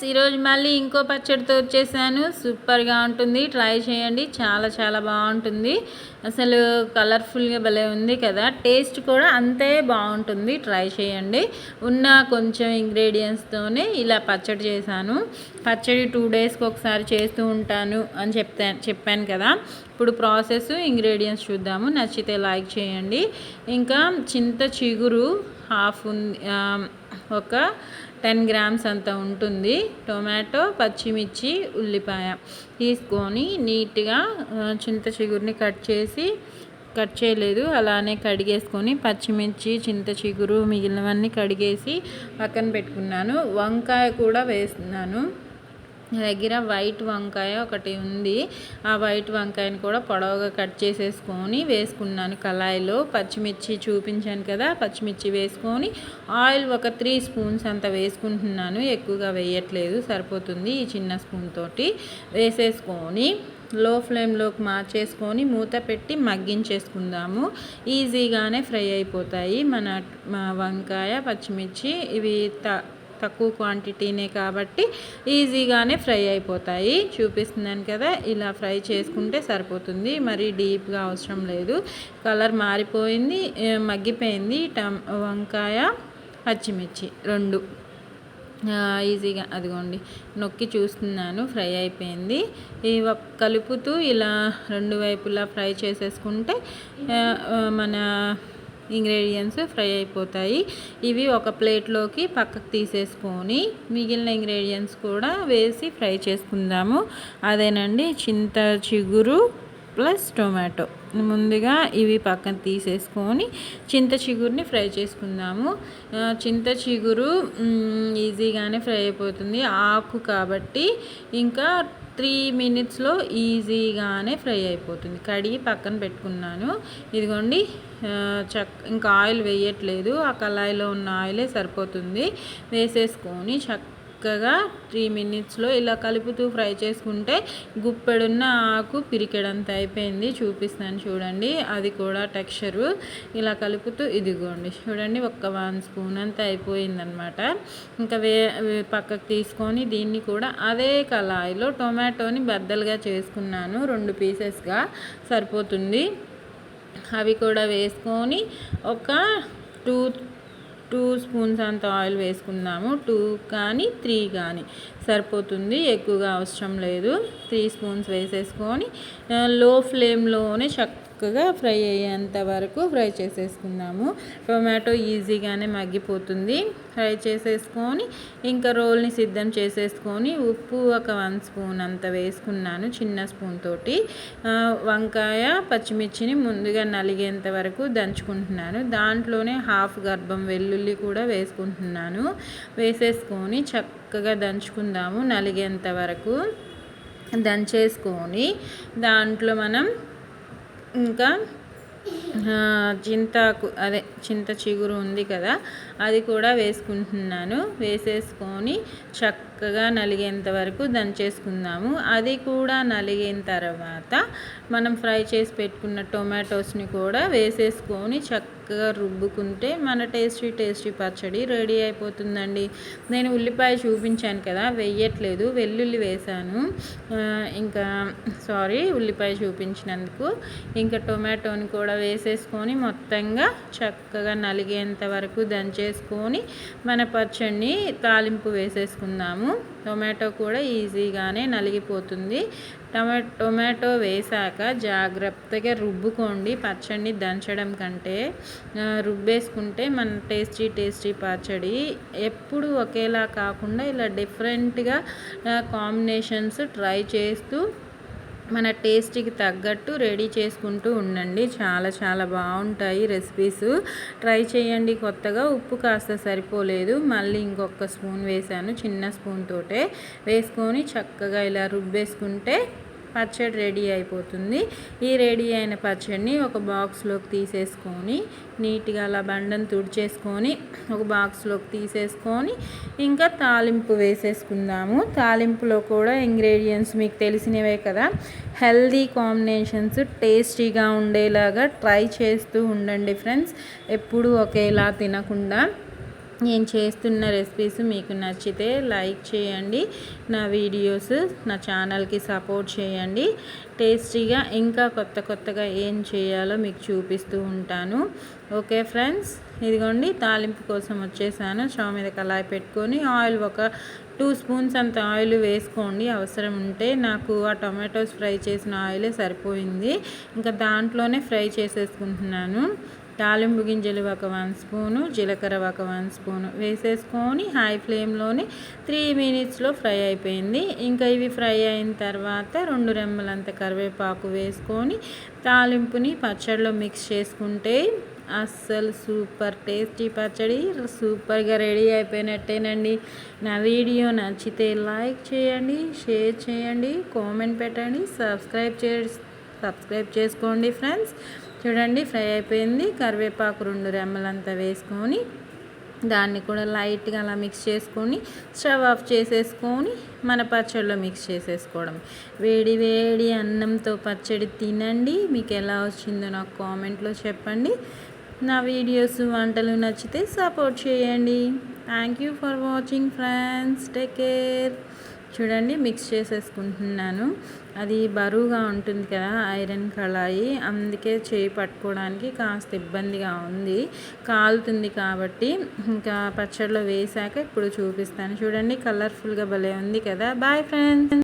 Friends ఈరోజు మళ్ళీ ఇంకో పచ్చడితో వచ్చేసాను. సూపర్గా ఉంటుంది. ట్రై చేయండి. చాలా చాలా బాగుంటుంది. అసలు కలర్ఫుల్గా భలే ఉంది కదా. టేస్ట్ కూడా అంతే బాగుంటుంది. ట్రై చేయండి. ఉన్న కొంచెం ఇంగ్రీడియంట్స్తోనే ఇలా పచ్చడి చేశాను. పచ్చడి టూ డేస్కి ఒకసారి చేస్తూ ఉంటాను అని చెప్తా చెప్పాను కదా. ఇప్పుడు ప్రాసెస్ ఇంగ్రీడియంట్స్ చూద్దాము. నచ్చితే లైక్ చేయండి. ఇంకా చింత చిగురు హాఫ్ ఉంది ఒక టెన్ గ్రామ్స్ అంత ఉంటుంది. టొమాటో పచ్చిమిర్చి ఉల్లిపాయ తీసుకొని నీట్గా చింత చిగురిని కట్ చేసి కట్ చేయలేదు. అలానే కడిగేసుకొని పచ్చిమిర్చి చింత చిగురు మిగిలినవన్నీ కడిగేసి పక్కన పెట్టుకున్నాను. వంకాయ కూడా వేస్తున్నాను. నా దగ్గర వైట్ వంకాయ ఒకటి ఉంది. ఆ వైట్ వంకాయని కూడా పొడవుగా కట్ చేసేసుకొని వేసుకున్నాను. కళాయిలో పచ్చిమిర్చి చూపించాను కదా పచ్చిమిర్చి వేసుకొని ఆయిల్ ఒక త్రీ స్పూన్స్ అంత వేసుకుంటున్నాను. ఎక్కువగా వేయట్లేదు సరిపోతుంది ఈ చిన్న స్పూన్ తోటి. వేసేసుకొని లో ఫ్లేమ్లోకి మార్చేసుకొని మూత పెట్టి మగ్గించేసుకుందాము. ఈజీగానే ఫ్రై అయిపోతాయి. మన వంకాయ పచ్చిమిర్చి ఇవి త తక్కువ క్వాంటిటీనే కాబట్టి ఈజీగానే ఫ్రై అయిపోతాయి. చూపిస్తున్నాను కదా ఇలా ఫ్రై చేసుకుంటే సరిపోతుంది. మరి డీప్గా అవసరం లేదు. కలర్ మారిపోయింది మగ్గిపోయింది. టమ్ వంకాయ పచ్చిమిర్చి రెండు. ఈజీగా అదిగోండి. నొక్కి చూస్తున్నాను ఫ్రై అయిపోయింది. ఈ కలుపుతూ ఇలా రెండు వైపులా ఫ్రై చేసేసుకుంటే మన ఇంగ్రీడియంట్స్ ఫ్రై అయిపోతాయి. ఇవి ఒక ప్లేట్లోకి పక్కకు తీసేసుకొని మిగిలిన ఇంగ్రీడియంట్స్ కూడా వేసి ఫ్రై చేసుకుందాము. అదేనండి చింత చిగురు ప్లస్ టొమాటో. ముందుగా ఇవి పక్కన తీసేసుకొని చింత చిగురిని ఫ్రై చేసుకుందాము. చింత చిగురు ఈజీగానే ఫ్రై అయిపోతుంది. ఆకు కాబట్టి ఇంకా త్రీ మినిట్స్లో ఈజీగానే ఫ్రై అయిపోతుంది. కడిగి పక్కన పెట్టుకున్నాను. ఇదిగోండి చక్ ఇంకా ఆయిల్ వేయట్లేదు. ఆ కళాయిలో ఉన్న ఆయిలే సరిపోతుంది. వేసేసుకొని చక్క చక్కగా త్రీ మినిట్స్లో ఇలా కలుపుతూ ఫ్రై చేసుకుంటే గుప్పెడున్న ఆకు పిరికెడంత అయిపోయింది. చూపిస్తాను చూడండి. అది కూడా టెక్స్చరు. ఇలా కలుపుతూ ఇదిగోండి. చూడండి ఒక్క వన్ స్పూన్ అంతా అయిపోయిందనమాట. ఇంకా వే పక్కకు తీసుకొని దీన్ని కూడా అదే కళాయిలో టొమాటోని బద్దలుగా చేసుకున్నాను. రెండు పీసెస్గా సరిపోతుంది. అవి కూడా వేసుకొని ఒక టూ టూ స్పూన్స్ అంత ఆయిల్ వేసుకుందాము టూ కానీ త్రీ కానీ. సరిపోతుంది ఎక్కువగా అవసరం లేదు. త్రీ స్పూన్స్ వేసేసుకొని లో ఫ్లేమ్లోనే చక్క చక్కగా ఫ్రై అయ్యేంత వరకు ఫ్రై చేసేసుకుందాము. టొమాటో ఈజీగానే మగ్గిపోతుంది. ఫ్రై చేసేసుకొని ఇంకా రోల్ని సిద్ధం చేసేసుకొని ఉప్పు ఒక వన్ స్పూన్ అంత వేసుకున్నాను చిన్న స్పూన్ తోటి. వంకాయ పచ్చిమిర్చిని ముందుగా నలిగేంత వరకు దంచుకుంటున్నాను. దాంట్లోనే హాఫ్ గర్భం వెల్లుల్లి కూడా వేసుకుంటున్నాను. వేసేసుకొని చక్కగా దంచుకుందాము నలిగేంత వరకు. దంచేసుకొని దాంట్లో మనం ఇంకా చింతాకు అదే చింత చిగురు ఉంది కదా అది కూడా వేసుకుంటున్నాను. వేసేసుకొని చక్క చక్కగా నలిగేంత వరకు దంచేసుకుందాము. అది కూడా నలిగిన తర్వాత మనం ఫ్రై చేసి పెట్టుకున్న టొమాటోస్ని కూడా వేసేసుకొని చక్కగా రుబ్బుకుంటే మన టేస్టీ టేస్టీ పచ్చడి రెడీ అయిపోతుందండి. నేను ఉల్లిపాయ చూపించాను కదా వెయ్యట్లేదు వెల్లుల్లి వేసాను ఇంకా సారీ ఉల్లిపాయ చూపించినందుకు. ఇంకా టొమాటోని కూడా వేసేసుకొని మొత్తంగా చక్కగా నలిగేంత వరకు దంచేసుకొని మన పచ్చడిని తాలింపు వేసేసుకుందాము. టొమాటో కూడా ఈజీగానే నలిగిపోతుంది. టమా టొమాటో వేసాక జాగ్రత్తగా రుబ్బుకోండి. పచ్చడిని దంచడం కంటే రుబ్బేసుకుంటే మన టేస్టీ టేస్టీ పచ్చడి ఎప్పుడు ఒకేలా కాకుండా ఇలా డిఫరెంట్గా కాంబినేషన్స్ ట్రై చేస్తూ మన టేస్ట్కి తగ్గట్టు రెడీ చేసుకుంటూ ఉండండి. చాలా చాలా బాగుంటాయి రెసిపీస్. ట్రై చేయండి కొత్తగా. ఉప్పు కాస్త సరిపోలేదు. మళ్ళీ ఇంకొక స్పూన్ వేసాను చిన్న స్పూన్ తోటే. వేసుకొని చక్కగా ఇలా రుబ్బేసుకుంటే పచ్చడి రెడీ అయిపోతుంది. ఈ రెడీ అయిన పచ్చడిని ఒక బాక్స్లోకి తీసేసుకొని నీట్గా అలా బండను తుడిచేసుకొని ఒక బాక్స్లోకి తీసేసుకొని ఇంకా తాలింపు వేసేసుకుందాము. తాలింపులో కూడా ఇంగ్రీడియంట్స్ మీకు తెలిసినవే కదా. హెల్దీ కాంబినేషన్స్ టేస్టీగా ఉండేలాగా ట్రై చేస్తూ ఉండండి ఫ్రెండ్స్. ఎప్పుడూ ఒకేలా తినకుండా నేను చేస్తున్న రెసిపీస్ మీకు నచ్చితే లైక్ చేయండి. నా వీడియోస్ నా ఛానల్కి సపోర్ట్ చేయండి. టేస్టీగా ఇంకా కొత్త కొత్తగా ఏం చేయాలో మీకు చూపిస్తూ ఉంటాను. ఓకే ఫ్రెండ్స్ ఇదిగోండి తాలింపు కోసం వచ్చేసాను. స్టవ్ మీద కళాయి పెట్టుకొని ఆయిల్ ఒక టూ స్పూన్స్ అంత ఆయిల్ వేసుకోండి. అవసరం ఉంటే నాకు ఆ టొమాటోస్ ఫ్రై చేసిన ఆయిలే సరిపోయింది. ఇంకా దాంట్లోనే ఫ్రై చేసేసుకుంటున్నాను. తాలింపు గింజలు ఒక వన్ స్పూను జీలకర్ర ఒక వన్ స్పూను వేసేసుకొని హై ఫ్లేమ్లోనే త్రీ మినిట్స్లో ఫ్రై అయిపోయింది. ఇంకా ఇవి ఫ్రై అయిన తర్వాత రెండు రెమ్మలంత కరివేపాకు వేసుకొని తాలింపుని పచ్చడిలో మిక్స్ చేసుకుంటే అస్సలు సూపర్ టేస్టీ పచ్చడి సూపర్గా రెడీ అయిపోయినట్టేనండి. నా వీడియో నచ్చితే లైక్ చేయండి షేర్ చేయండి కామెంట్ పెట్టండి సబ్స్క్రైబ్ చే సబ్స్క్రైబ్ చేసుకోండి ఫ్రెండ్స్. చూడండి ఫ్రై అయిపోయింది. కరివేపాకు రెండు రెమ్మలంతా వేసుకొని దాన్ని కూడా లైట్గా అలా మిక్స్ చేసుకొని స్టవ్ ఆఫ్ చేసేసుకొని మన పచ్చడిలో మిక్స్ చేసేసుకోవడం. వేడి వేడి అన్నంతో పచ్చడి తినండి. మీకు ఎలా వచ్చిందో నాకు కామెంట్లో చెప్పండి. నా వీడియోస్ వంటలు నచ్చితే సపోర్ట్ చేయండి. Thank you for watching friends take care చూడండి మిక్స్ చేసేసుకుంటున్నాను. అది బరువుగా ఉంటుంది కదా ఐరన్ కళాయి. అందుకే చేయి పట్టుకోవడానికి కాస్త ఇబ్బందిగా ఉంది. కాలుతుంది కాబట్టి ఇంకా పచ్చడిలో వేసాక ఇప్పుడు చూపిస్తాను. చూడండి కలర్ఫుల్గా భలే ఉంది కదా. Bye friends